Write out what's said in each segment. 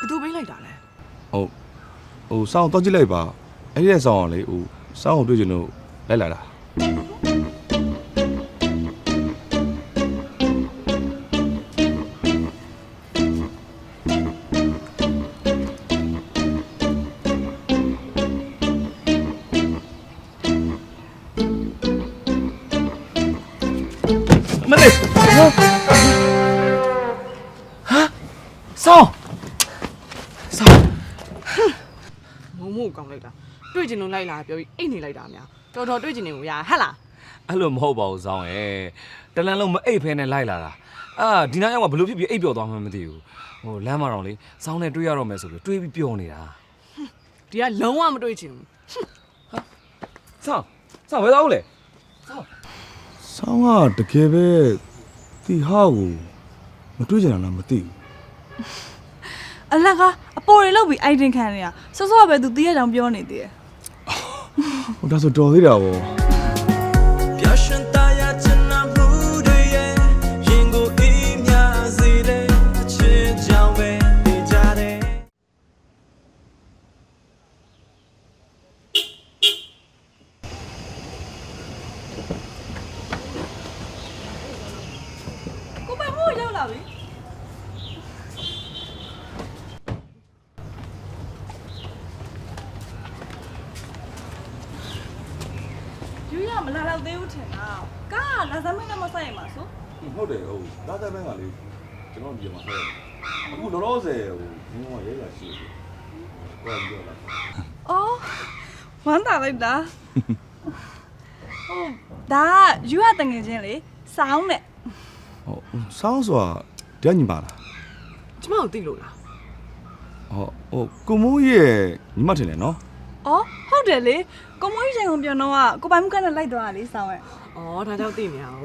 ဘသူပေးလိုက်တာလဲဟုတ်ဟိုစောင်းတော့ကြည့်လိုက်ပါအဲ့ဒီရဲ့စောင်းကလေဟိုစောင်းကိုတွေ့ချင်လို့လိုက်လာတာမလေးဟာဆောင်းဆောင်း မုံမို့ကောင်းလိုက်တာတွေ့ချင်လို့လိုက်လာပြောပြီးအိတ်နေလိုက်တာများတော်တော်တွေ့ချင်နေကိုရဟဟလားအဲ့လိုမဟုတ်ပါဘူးဆောင်းရဲ့တလန်းလုံးမအိပ်ဖဲနဲ့လိုက်လာတာအာဒီနားရောက်မှာဘလို့ဖြစ်ဖြစ်အိပ်ပျော်သွားမှမသိဘူးဟိုလမ်းမှာတော့လေဆောင်းနဲ့တွေ့ရတော့မယ်ဆိုပြီးတွေးပြီးပျော်နေတာဒီကလုံးဝမတွေ့ချင်ဘူးဆောင်းဆောင်းဘယ်တော့လဲစောင်းကတကယ်ပဲတီဟာကိုမတွေ့ချင်တာလားမသိဘူးအလကအ ပေါ်တွေလောက်ပြီးအိုက်တင်ခံနေရဆော့ဆော့ပဲသူတည့်ရအောင်ပြောနေသေးတယ် ဟိုဒါဆိုတော်သေးတာဗော ထင်တာကားကလာစမ်းမင်းနဲ့မဆိုင်ရမှာဆိုဟုတ်တယ်ဟုတ်ဒါသက်ပဲကလေကျွန်တော်ဒီမှာဆက်အခုလောလောဆယ်ဟိုဘင်းကရဲရရှိတယ်ကိုယ်ပြောတာအော်ဝမ်းသာလိုက်တာဟုတ်ဒါကယူရတငယ်ချင်းလေစောင်းနဲ့ဟုတ်စောင်းဆိုတာတရားညီပါလားကျမကိုသိလို့လားဟုတ်ဟိုကိုမိုးရဲ့ညီမထင်တယ်နော်အော်ဟု တ်တယ်လေကိုမိုးကြီးချိန်ကုန်ပြောတော့ကကိုပိုင်မှုကနဲ့လိုက်သွားတာလေစောင်းရဲ့ဩဒါကြောင့်သိနေအောင်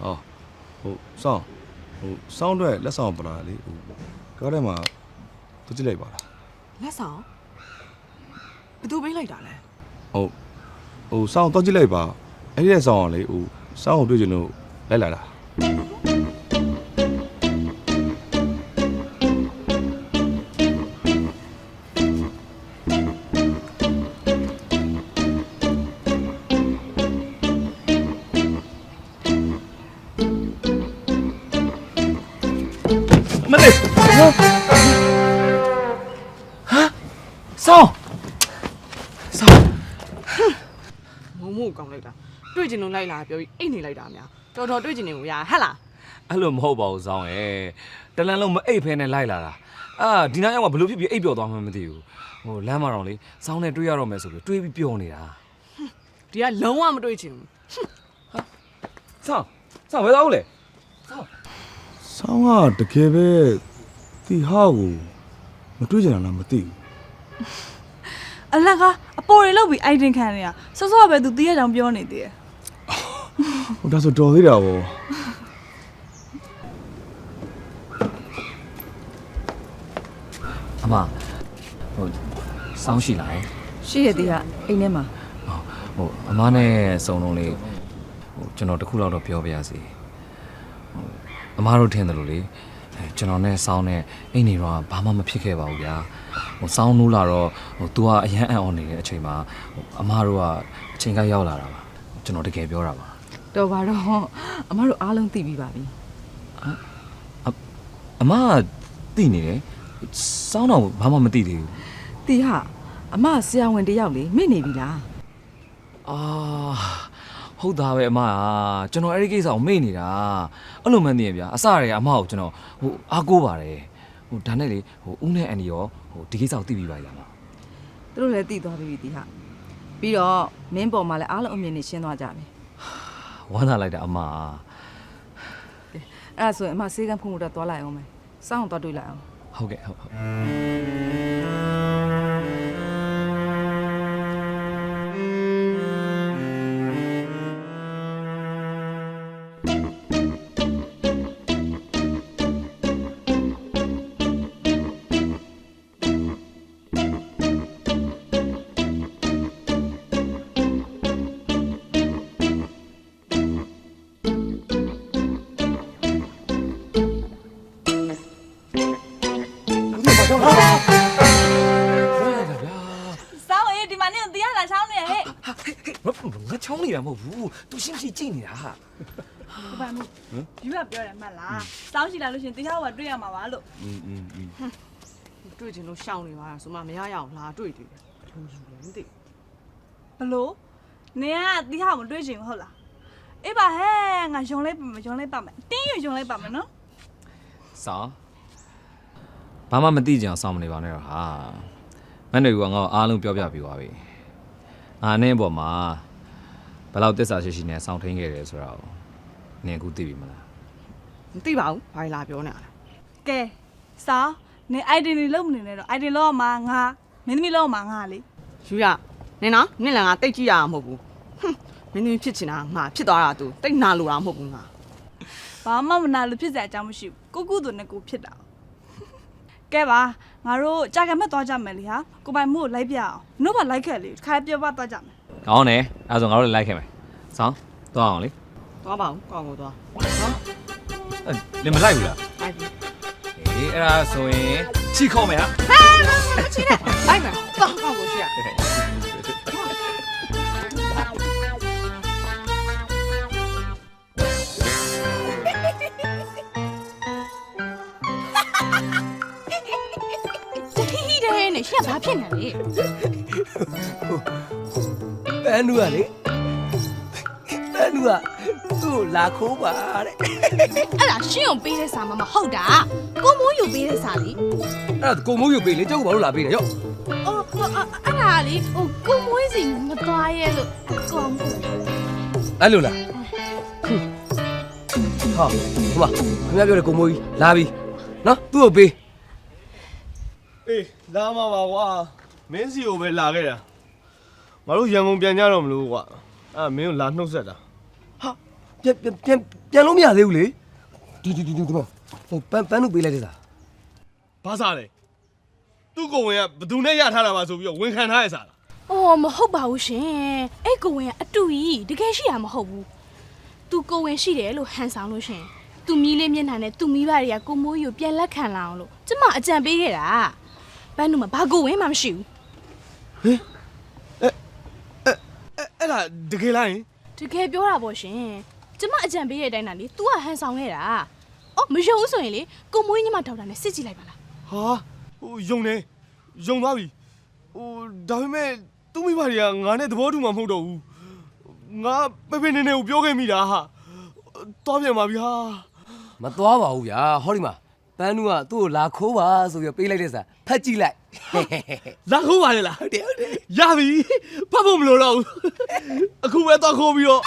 ဟောဟိုစောင်းဟိုစောင်းအတွက်လက်ဆောင်ပလာလေဟိုကားထဲမှာသူကြည့်လိုက်ပါလားလက်ဆောင်ဘသူပေးလိုက်တာလဲဟုတ်ဟိုစောင်းတော့ကြည့်လိုက်ပါအဲ့ဒီရဲ့စောင်းကလေဟိုစောင်းကိုတွေ့ချင်လို့လိုက်လာတာ လို့လိုက်လာပြောပြီးအိတ်နေလိုက်တာများတော်တော်တွေ့ချင်နေကိုရဟဟလားအဲ့လိုမဟုတ်ပါဘူးဆောင်းရဲ့တလန်းလုံးမအိပ်ဖဲနဲ့လိုက်လာတာအာဒီနားရောက်မှာဘလို့ဖြစ်ဖြစ်အိပ်ပျော်သွားမှမသိဘူးဟိုလမ်းမှာတော့လေဆောင်းနဲ့တွေ့ရတော့မယ်ဆိုပြီးတွေးပြီးပျော်နေတာဒီကလုံးဝမတွေ့ချင်ဘူးဆောင်းဆောင်းဘယ်တော့လဲဆောင်းကတကယ်ပဲတီဟာကိုမတွေ့ချင်တာလားမသိဘူးအလကအပေါ်တွေလောက်ပြီးအိုက်တင်ခံနေရဆော့ဆော့ပဲသူတည့်ရအောင်ပြောနေသေးတယ် ဟိုဒါဆိုတော်သေးတာဗောအမဟိုစောင်းရှိလာရဲ့ရှိရသေးကအိမ်ထဲမှာဟိုအမနဲ့စုံလုံးလေးဟိုကျွန်တော်တခုလောက်တော့ပြောပြရစီဟိုအမတို့ထင်တယ်လို့လေအဲကျွန်တော်နဲ့စောင်းနဲ့အိမ်နေတော့ဘာမှမဖြစ်ခဲ့ပါဘူးဗျာဟိုစောင်းနိုးလာတော့ဟို तू ကအရန်အံ့ဩနေတဲ့အချိန်မှာဟိုအမတို့ကအချိန်ကရောက်လာတာပါကျွန်တော်တကယ်ပြောတာပါ တော်ပါတော့အမတို့အားလုံးသိပြီးပါပြီအမကသိနေတယ်စောင်းတော့ဘာမှမသိသေးဘူးတီဟာအမဆရာဝန်တယောက်လေမိနေပြီလားအာဟုတ်သားပဲအမကကျွန်တော်အဲ့ဒီကိစ္စကိုမေ့နေတာအဲ့လိုမှန်းသိရင်ဗျာအစရယ်ကအမကိုကျွန်တော်ဟိုအားကိုးပါတယ်ဟိုဒါနဲ့လေဟိုဦးနဲ့အန်ဒီရောဟိုဒီကိစ္စကိုသိပြီးပါလားမသူတို့လည်းသိသွားပြီတီဟာပြီးတော့မင်းပေါ်မှာလည်းအားလုံးအမြင်နဲ့ရှင်းသွားကြပြီ ဝမ်းသာလိုက်တာအမအဲ့ဒါဆိုရင်အမစေကန်းဖုံးဖို့တော့သွားလိုက်အောင်မယ်စောင်းတော့တွေ့လိုက်အောင်ဟုတ်ကဲ့ဟုတ်ဟုတ် ဘာ ချောင်းလာဗျာဗျာ စောင်းအေးဒီမှာနင်တရားလာချောင်းနေဟဲ့ ငါချောင်းနေတာမဟုတ်ဘူးသူရှင်းရှင်းကြည့်နေတာဟာ ကိုပိုင်မှုယူကပြောတယ်မှတ်လားစောင်းရှိလာလို့ရှရင်တရားကတွေ့ရမှာပါလို့ อืมอืมอืม တွေ့ချင်လို့ရှောင်နေပါလားဆိုမှမရရအောင်လာတွေ့တယ်ဘယ်လိုယူလဲမသိ ဘလို့နင်ကတရားမတွေ့ချင်ဘူးဟုတ်လားအေးပါဟဲ့ငါယုံလိုက်ပါမယ်ယုံလိုက်ပါမယ်တင်းရယုံလိုက်ပါမယ်နော် စောင်း ဘာမှမသိကြအောင်စောင့်မနေပါနဲ့တော့ဟာမန်တွေကငါ့ကိုအားလုံးပြောပြပြီးသွားပြီငါနဲ့ဘောမှာဘယ်လောက်တစ္ဆာရှိရှိနဲ့စောင့်ထိန်ခဲ့တယ်ဆိုတော့နင်အခုသိပြီမလားမသိပါဘူးဘာလဲလာပြောနေတာလဲကဲစောင်းနင် ID နေလုံးမနေနဲ့တော့ ID လောက်မှာငါမင်းသမီးလောက်မှာငါလေယူရနင်နော်နင်လည်းငါတိတ်ကြည့်ရမှာမဟုတ်ဘူးဟွန်းမင်းသမီးဖြစ်ချင်တာငါဖြစ်သွားတာသူတိတ်နာလို့တာမဟုတ်ဘူးငါဘာမှမနာလို့ဖြစ်စရာအကြောင်းမရှိဘူးကိုကုသူနဲ့ကိုဖြစ်တာ ကဲပါငါတို့ကြာကမက်သွားကြမယ်လေဟာကိုပိုင်မှုကိုလိုက်ပြအောင်နှုတ်ပါလိုက်ခဲ့လေခါပြောပါသွားကြမယ်။ကောင်းတယ်။အဲဒါဆိုငါတို့လည်းလိုက်ခဲ့မယ်။ဆောင်းသွားအောင်လေသွားပါဦးကောင်းကိုသွား။အဲလင်မလိုက်ဘူးလားလိုက်ပြီ။အေးအဲ့ဒါဆိုရင်ချီခေါ်မယ်ဟာလိုက်မယ်သွားကောင်းကိုရှိရ ဟိတဲ့နဲ့ရှက်ဘာဖြစ်နေလဲပန်းနူကလေပန်းနူကသူ့ကိုလာခိုးပါတဲ့အဲ့ဒါရှင်းအောင်ပေးတဲ့စာမမဟုတ်တာကိုမိုးယူပေးတဲ့စာလေအဲ့ဒါကိုမိုးယူပေးလေကျောက်ကိုဘာလို့လာပေးနေရော့အော်အော်အဲ့ဒါလေဟိုကိုမိုးစီမသွားရဲလို့ကောင်းဘူးအဲ့လိုလားဟွန်းဟာဟိုမခင်ဗျားပြောတဲ့ကိုမိုးကြီးလာပြီနော်သူ့ကိုပေး အေးလာမှာပါကွာမင်းစီကိုပဲလာခဲ့တာငါတို့ရန်ကုန်ပြန်ကြတော့မလို့ကွာအဲ့မင်းကိုလာနှုတ်ဆက်တာဟာပြန်ပြန်ပြန်ပြန်လို့မရသေးဘူးလေဒီဒီဒီဒီဒီမဟိုပန်းပန်းနူပေးလိုက်တဲ့စာဘာစားလဲသူ့ကိုယ်ဝင်ကဘယ်သူနဲ့ရထားတာပါဆိုပြီးတော့ဝန်ခံထားရစားလားအော်မဟုတ်ပါဘူးရှင်အဲ့ကိုဝင်ကအတူကြီးတကယ်ရှိရမဟုတ်ဘူးသူကိုဝင်ရှိတယ်လို့ဟန်ဆောင်လို့ရှင်သူမီးလေးမျက်နှာနဲ့သူမိဘတွေကကိုမိုးယူပြန်လက်ခံလာအောင်လို့ကျမအကြံပေးခဲ့တာ ဘန်းတို့မှာဘာကိုဝင်မှမရှိဘူးအဲ့အဲ့ဒါတကယ်လားယင်တကယ်ပြောတာပေါ့ရှင်ကျမအကြံပေးတဲ့အတိုင်းတာလေ तू ကဟန်ဆောင်ခဲ့တာအော်မယုံဘူးဆိုရင်လေကိုမိုးကြီးညီမဒေါက်တာနဲ့စစ်ကြည့်လိုက်ပါလားဟာဟိုယုံနေယုံသွားပြီဟိုဒါပေမဲ့သူ့မိဘတွေကငါနဲ့သဘောတူမှာမဟုတ်တော့ဘူးငါပေပေနေနေကိုပြောခဲ့မိတာဟာသွားပြန်ပါဗျာမသွားပါဘူးဗျာဟောဒီမှာ ပန်းနူကသူ့ကိုလာခိုးပါဆိုပြီးတော့ပေးလိုက်တဲ့စာဖတ်ကြည့်လိုက်လာခိုးပါလေလားဟုတ်တယ်ဟုတ်တယ်ရပြီဖတ်ဖို့မလိုတော့ဘူးအခုပဲတော့ခိုးပြီးတော့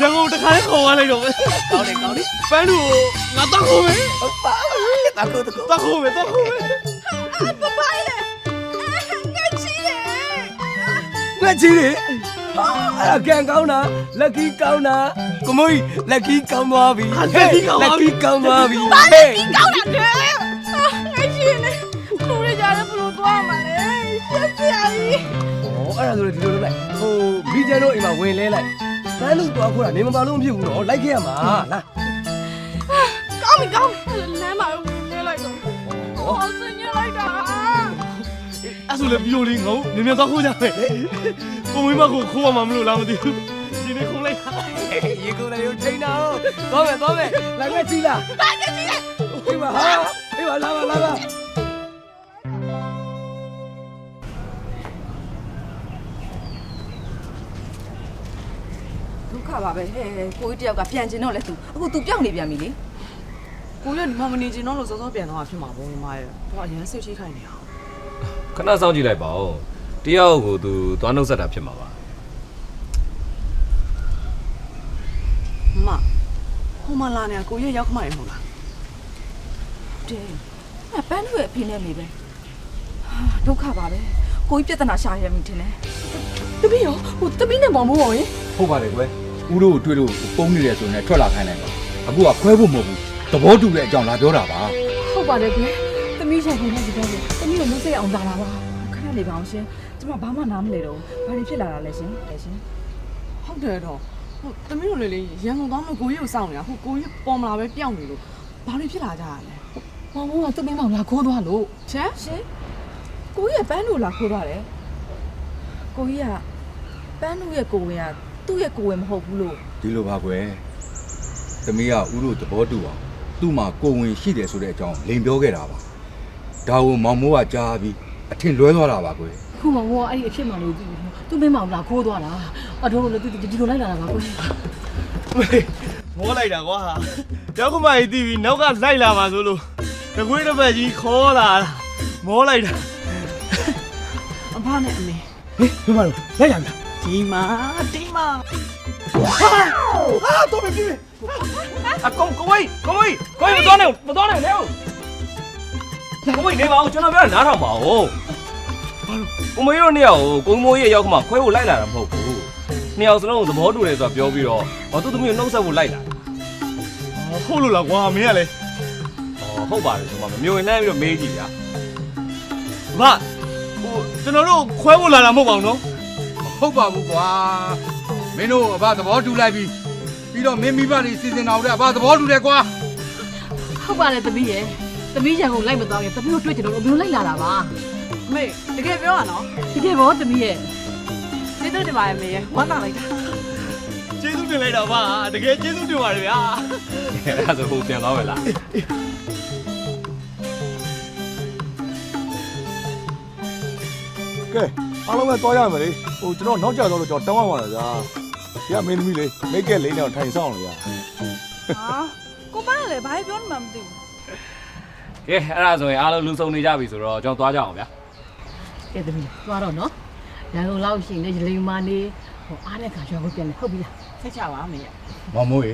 ရန်ကုန်တစ်ခါလေးခေါ်သွားလိုက်တော့မယ်ကောင်းတယ်ကောင်းတယ်ပန်းလူကိုငါတော့ခိုးမယ်ဟုတ်ပါတာကိုတကူတော့ခိုးမယ်တော့ခိုးမယ်ငါချီးလေဟာ အဲ့ဒါကံကောင်းတာလက်ကြီးကောင်းတာကိုမိုးကြီးလက်ကြီးကောင်းသွားပြီ လက်ကြီးကောင်းသွားပြီဘာလက်ကြီးကောင်းကောင်းတာတဲ့ငါရှင်လေကိုရကြတယ်ဘလို့သွားမှာလဲရှက်စရာကြီးဩအဲ့ဒါဆိုလေဒီလိုလုပ်လိုက်ဟိုဘီဂျန်တို့အိမ်မှာဝင်လဲလိုက်ဘန်းလို့တော့ခိုးတာနေမပါလို့မဖြစ်ဘူးနော်လိုက်ခဲ့ရမှာလား ကောင်းပြီကောင်းပြီလမ်းမှာဝင်နေလိုက်တော့ဟောဆင်းရလိုက်တာ အဲ့ဆိုလေပြီးလို့လေငါ့ကိုနည်းနည်းတော့ခိုးကြမယ် ကိုမင်းမကိုခိုးရမှာမလို့လားမသိဘူးဒီနေ့ခုံးလိုက်ရေကုန်လည်းရုပ်ထိန်တော့သွားမယ်သွားမယ်လိုက်ခဲ့ချီလားလိုက်ခဲ့ချီလားဒီမှာဟာဒီမှာလာပါလာပါဒုက္ခပါပဲဟဲ့ကိုကြီးတယောက်ကပြန်ကျင်တော့လဲသူအခု तू ပြောင်းနေပြန်ပြီလေကိုရဒီမှာမနေချင်တော့လို့စောစောပြန်တော့ဖြစ်မှာပေါ့ညီမရဲ့တော့အရင်စိတ်ချိခိုင်းနေအောင်ခဏစောင့်ကြည့်လိုက်ပါဦး တယောက်ကိုသူသွားနှုတ်ဆက်တာဖြစ်မှာပါမမဟိုမလာနေကိုရရောက်ခမရမဟုတ်လားတဲ့အပန်းတို့ရဲ့အဖေနဲ့နေပဲဟာဒုက္ခပါပဲကိုကြီးပြဿနာရှာရမိထင်တယ်တပည့်ရောဟိုတပည့်နဲ့မောင်မိုးရောရင်ဟုတ်ပါတယ်ကွယ်ဦးတို့ကိုတွေ့လို့ပုံနေတယ်ဆိုရင်ထွက်လာခိုင်းလိုက်ပါအခုကခွဲဖို့မဟုတ်ဘူးသဘောတူတဲ့အကြောင်းလာပြောတာပါဟုတ်ပါတယ်ကွယ်သမီးဆိုင်ကနေကြည့်တယ်သမီးကိုမစိတ်အောင်လာတာပါခဏနေပါအောင်ရှင် ကျမဘာမှနားမလဲတော့ဘာတွေဖြစ်လာတာလဲရှင်လဲရှင်ဟုတ်တယ်တော့ဟိုတမီးတို့လေလေရန်ကုန်သွားမလို့ကိုကြီးကိုစောင့်နေတာဟိုကိုကြီးပေါ်မလာပဲပျောက်နေလို့ဘာလို့ဖြစ်လာကြရလဲဟမောင်မောင်ကသူ့မိမောင်လာခိုးသွားလို့ချမ်းရှင်ကိုကြီးကပန်းတို့လာခိုးသွားတယ်ကိုကြီးကပန်းတို့ရဲ့ကိုဝင်ကသူ့ရဲ့ကိုဝင်မဟုတ်ဘူးလို့ဒီလိုပါကွယ်သမီးကဥတို့သဘောတူအောင်သူ့မှာကိုယ်ဝင်ရှိတယ်ဆိုတဲ့အကြောင်းလိန်ပြောခဲ့တာပါဒါကိုမောင်မိုးကကြားပြီးအထင်လွဲသွားတာပါကွယ် ခုမောင်မောင်ကအဲ့ဒီအဖြစ်မှန်လို့သူသူ့မိမောင်လာခိုးသွားတာအတော်လို့သူဒီလိုလိုက်လာတာပါကိုကြီးမောလိုက်တာကွာရောက်ကမကြီးတီးပြီးနောက်ကလိုက်လာပါဆိုလို့တကွေးတစ်ပတ်ကြီးခေါ်လာတာမောလိုက်တာအဖနဲ့အမေဟေးဘယ်မှာလဲလိုက်ရမလားဒီမှာဒီမှာအာတော့မပြေးအကောင်ကိုဝေးကိုဝေးကိုဝေးမတော်နဲ့မတော်နဲ့လေကိုဝေးနေပါဦးကျွန်တော်ပြောတာနားထောင်ပါဦး ကိုမေတို့နှစ်ယောက်ကိုကိုမိုးရဲ့ရောက်ခမခွဲဖို့လိုက်လာတာမဟုတ်ဘူးနှစ်ယောက်စလုံးသဘောတူတယ်ဆိုတာပြောပြီးတော့ဟောသူ့သမီးကိုနှုတ်ဆက်ဖို့လိုက်လာတာဟုတ်လို့လားကွာမင်းကလည်းဟောဟုတ်ပါတယ်ဆိုမှမမျိုးရင်လှမ်းပြီးတော့မေးကြည့်ဗျာဗဟိုကျွန်တော်တို့ခွဲဖို့လာတာမဟုတ်ပါဘူးနော်ဟုတ်ပါဘူးကွာမင်းတို့အဘသဘောတူလိုက်ပြီးပြီးတော့မင်းမိဘတွေစီစဉ်တော်တဲ့အဘသဘောတူတယ်ကွာဟုတ်ပါတယ်သမီးရဲ့သမီးရန်ကုန်လိုက်မသွားရင်သမီးတို့တွေ့ကြလို့ဘယ်လိုလိုက်လာတာပါအ မေတကယ်ပြောရနော်တကယ်ဘောသမီးရဲ့ကျေးဇူးတင်ပါတယ်အမေရဝမ်းသာလိုက်တာကျေးဇူးတင်လိုက်တာပါတကယ်ကျေးဇူးတင်ပါတယ်ဗျာအဲ့ဒါဆိုဟိုပြန်သွားပဲလားကဲအားလုံးပဲသွားရမယ်လေဟိုကျွန်တော်နောက်ကျတော့လို့ကျွန်တော်တောင်းရပါလားဗျာဒီကမင်းသမီးလေးမိတ်ကက်လေးနဲ့ထိုင်ဆောင်လို့ဗျာဟာကိုပန်းကလည်းဘာပြောနေမှမသိဘူးကဲအဲ့ဒါဆိုရင်အားလုံးလူစုံနေကြပြီဆိုတော့ကျွန်တော်သွားကြအောင်ဗျာ ကဲသမီးသွားတော့နော်ရန်ကုန်လောက်ရှိနေလိမ်မာနေဟိုအားတဲ့ခါကျော်ကိုပြန်နေဟုတ်ပြီလားစိတ်ချပါအမေရမောင်မိုးရေ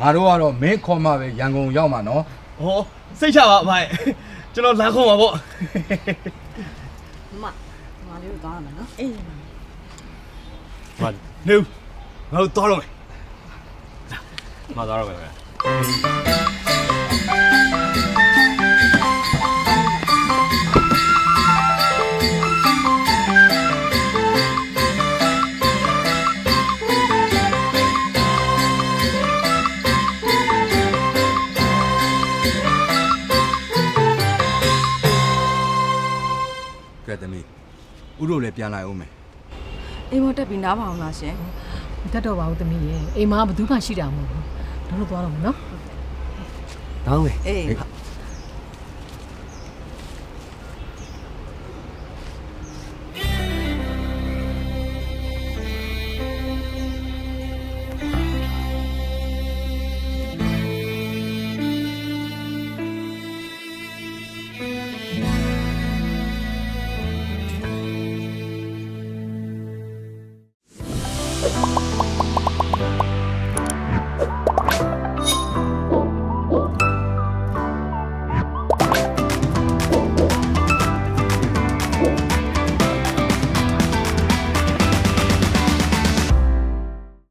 ငါတို့ကတော့မင်းခေါ်မှပဲရန်ကုန်ရောက်မှာနော်ဟောစိတ်ချပါအဖိုင်ကျွန်တော်လာခေါ်ပါပေါ့မမလေးတို့သွားရမယ်နော်အေးဟာနေဦးငါတို့သွားတော့မယ်မသွားတော့ပဲဗျာ သမီးဥတို့လည်းပြန်လာအောင်မယ်အိမ်မတက်ပြီးနားပါအောင်လားရှင်မတက်တော့ပါဘူးသမီးရဲ့အိမ်မှာဘယ်သူမှရှိတာမဟုတ်ဘူးတို့တော့သွားတော့မယ်နော် တောင်းမယ်အေး